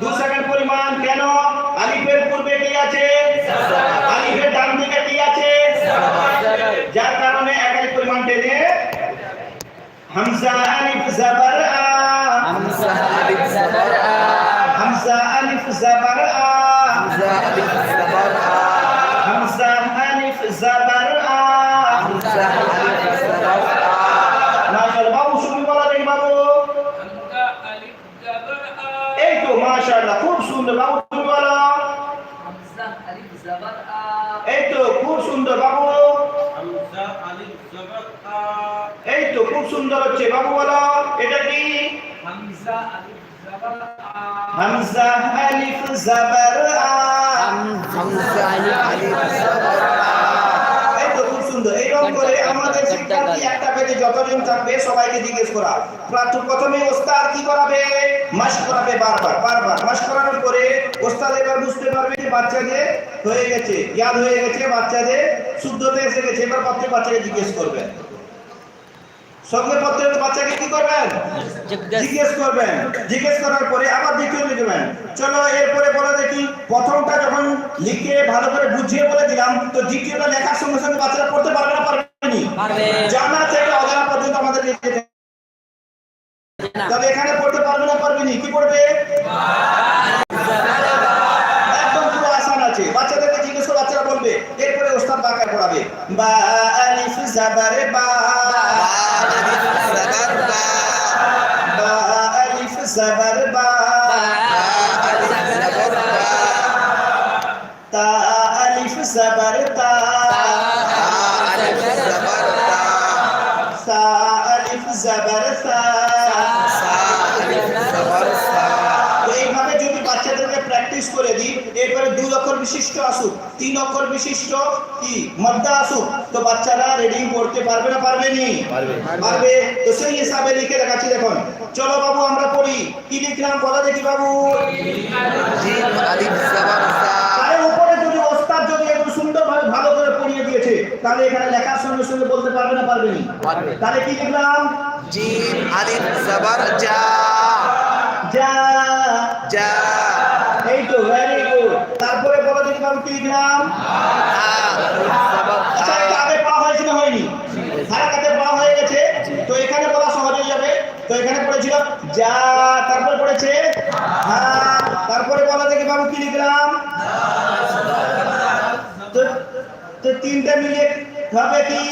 দু সেকেন্ড পরিমাণ কেন? আলিফের পূর্বে কি আছে? আলিফের ডান দিকে কি আছে? যার কারণে এক পরিমাণ টেনে হামজা এই তো খুব সুন্দর হচ্ছে বাবু বলো এটা কি? হামজা আলিফ জাবার আ হামজা আলিফ জাবার আ হামজা আলিফ আলিফ জবর আ এই তো খুব সুন্দর এইরকম করে আমাদের শিক্ষার্থী একটা পেজে যতজন থাকবে সবাইকে জিজ্ঞেস করা। প্রাথমিক প্রথমে ওস্তাদ কি করাবে? মাস করাবে বারবার বারবার। মাস করানোর পরে ওস্তাদ এবার বুঝতে পারবে বাচ্চাদের হয়ে গেছে ইয়াদ হয়ে গেছে বাচ্চাদের শুদ্ধতে এসে গেছে। এবার বাচ্চাকে জিজ্ঞেস করবেন। সঙ্গে বাচ্চাকে কি করবেন? জিজ্ঞেস। করবেন। জিজ্ঞেস করার পরে আবার দ্বিতীয় লিখবেন। চলো এরপরে বলে দেখি প্রথমটা যখন লিখে ভালো করে বুঝিয়ে বলে দিলাম তো দ্বিতীয়টা লেখার সঙ্গে সঙ্গে বাচ্চারা পড়তে পারবে না পারবে পারবে। জানা থেকে অজানা পর্যন্ত আমাদের। তবে এখানে পড়তে পারবে না পারবে নি? কি পড়বে একদম পুরো আসান আছে বাচ্চাদেরকে জিজ্ঞেস করে বাচ্চারা বলবে এরপরে ওস্তাদ বাকার পড়াবে বা আলিফ জাবারে বা। বা আলিফ জাবার বা। তা আলিফ জাবার তা। আলিফ জবর তা সা আলিফ জাবার সা প্র্যাকটিস করে দিই এরপরে দুই অক্ষর বিশিষ্ট আসুক। তিন অক্ষর বিশিষ্ট কি? মদ্দা আসুক। তো বাচ্চারা রিডিং পড়তে পারবে না পারবে নি? পারবে। তো সেই হিসাবে লিখে দেখাচ্ছি দেখুন। চলো বাবু আমরা পড়ি। কি লিখলাম? বলা দেখি বাবু। জিম আলিফ জবর সা আরে উপরে যদি ওস্তাদ যদি একটু সুন্দরভাবে ভালো করে পড়িয়ে দিয়েছে তাহলে এখানে লেখার সঙ্গে সঙ্গে বলতে পারবে না পারবে নি? তাহলে কি লিখলাম? জিম আলিফ জবর জা। যা জা এই তো ভেরি গুড তারপরে বলো দেখি বাবু কি লিখলাম হা আলিফ জবর আচ্ছা হা এটা আগে পড়া হয়েছে না হয়নি হারাকাতে পড়া হয়ে গেছে তো এখানে পড়েছিল যা তারপরে পড়েছে হ্যাঁ তারপরে বলা দেখি বাবু কি লিখলাম? তো তিনটা হবে কি?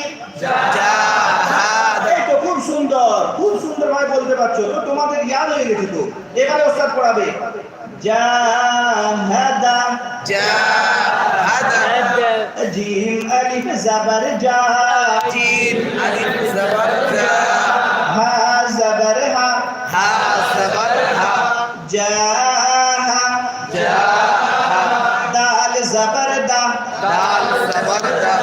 খুব সুন্দর খুব সুন্দর ভাবে বলতে পারছ। তো তোমাদের ইয়াদ হয়ে গেছে তো এবারে ওস্তাদ পড়াবে। জা হাদা জিম আলিফ জাবার জা জিম আলিফ জবর জা হা জাবার হা। হা জবর হা। জাহা জা হা দাল জাবার দা। দাল জবর দা।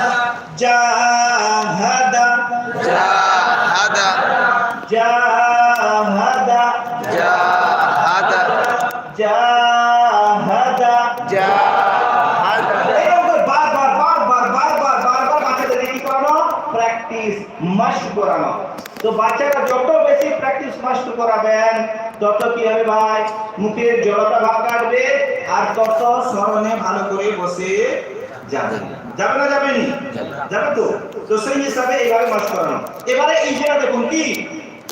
জাহাদা জা হাদা জাহাদা জা হাদা জাহাদা জা হাদা এরকম করে বারবার বারবার বারবার বারবার বাচ্চাদেরকে কি করানো প্র্যাকটিস মাস্ট করানো তো বাচ্চারা যত বেশি প্র্যাকটিস মাস্ট করাবেন তত কি হবে ভাই? মুখের জড়তা ভাব কাটবে আর তত স্মরণে ভালো করে বসে যাবে। যাবে না যাবে নি? যাবে তো? তো সেই হিসাবে এইভাবে করানো। এবারে ইজরা দেখুন কি?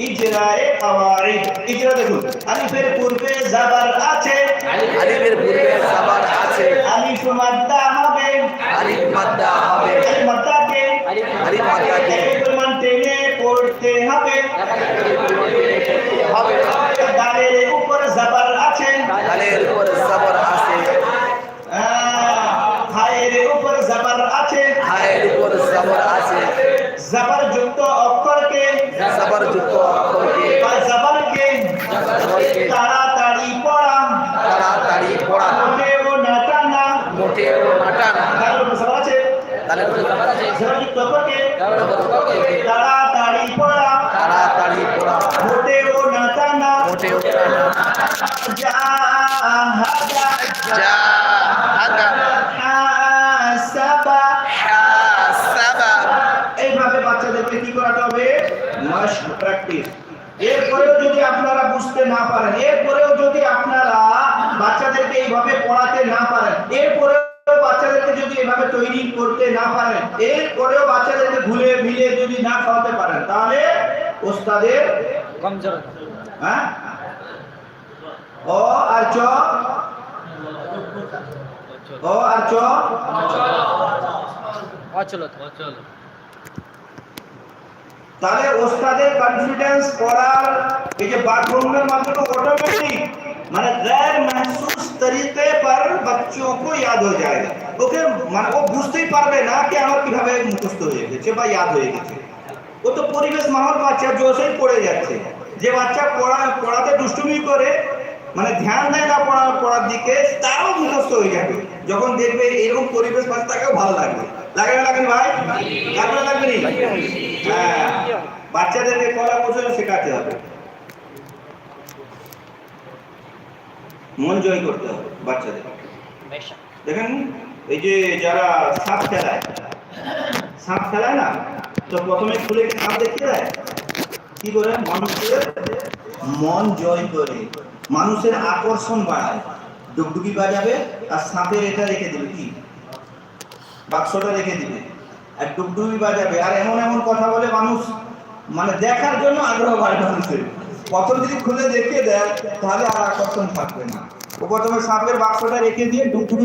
ইজরায়ে কাওয়াইদ ইজরা দেখুন। আলিফের পূর্বে জাবার আছে। আলিফের পূর্বে জবর আছে। আলিফ মাদ্দা হবে। আলিফ মাদ্দা হবে। আলিফ মাদ্দাকে আলিফ মাদ্দাকে হবে হবে দালের উপর জাবার আছে। দালের উপর জবর আছে। হায়ের উপর জাবার আছে। হায়ের উপর জবর আছে। জাবার যুক্ত অক্ষরকে। জবর যুক্ত অক্ষরকে। বা জাবারকে তাড়াতাড়ি পড়া। তাড়াতাড়ি পড়া। মোটেও না টানা। মোটেও নাটানা দালের উপর জাবার আছে। দালের উপর জবর আছে। জাবার যুক্ত অক্ষরকে জবর অক্ষরকে তাড়াতাড়ি পড়া। তাড়াতাড়ি পড়া। মোটেও না টানা মোটেও জাহাদা যা হাদা হাসাবা হাসাবা এইভাবে বাচ্চাদেরকে কি করাতে হবে? মাস্ট প্র্যাকটিস এরপরেও যদি আপনারা বুঝতে না পারেন এরপরেও যদি আপনারা বাচ্চাদেরকে এইভাবে পড়াতে না পারেন এরপরে বাচ্চাদেরকে যদি এভাবে তৈরি করতে না পারেন এরপরেও বাচ্চাদেরকে ভুলে ভিলে যদি না খাওয়াতে পারেন তাহলে ওস্তাদের কমজোর হ্যাঁ? ও আর চ? ও আর চ? অচল অচল তাহলে ওস্তাদের কনফিডেন্স করার এই যে বাথরুমের মাধ্যমে অটোমেটিক মানে গ্যার মাহসুস तरीके पर बच्चों को याद हो जाएगा ওকে মানে ও বুঝতেই পারবে না কি আমার কিভাবে মুখস্থ হয়ে গেছে বা ইয়াদ হয়ে গেছে ও তো পরিবেশ মাহল বাচ্চা জোশেই পড়ে যাচ্ছে যে বাচ্চা পড়া পড়াতে দুষ্টুমি করে মানে ধ্যান দেয় না পড়া পড়ার দিকে তারও মুখস্থ হয়ে যাবে যখন দেখবে এরকম পরিবেশ বাচ্চাকেও ভালো লাগবে লাগে না লাগবে ভাই লাগবে না লাগবে নি? হ্যাঁ বাচ্চাদেরকে কলা কৌশল শেখাতে হবে মন জয় করতে হবে বাচ্চাদের। দেখেন এই যে যারা সাপ খেলায় সাপ খেলায় না তো প্রথমে খুলে সাপ দেখিয়ে দেয়। কি করে? মানুষের মন জয় করে। মানুষের আকর্ষণ বাড়ায়। ডুগডুগি বাজাবে আর সাপের এটা রেখে দিবে কি? বাক্সটা রেখে দিবে। আর ডুগডুগি বাজাবে। আর এমন এমন কথা বলে মানুষ মানে দেখার জন্য আগ্রহ বাড়ে মানুষের। প্রথম যদি খুলে দেখিয়ে দেয় তাহলে আর আকর্ষণ থাকবে না। ও প্রথমে সাপের বাক্সটা রেখে দিয়ে ডুগডুগি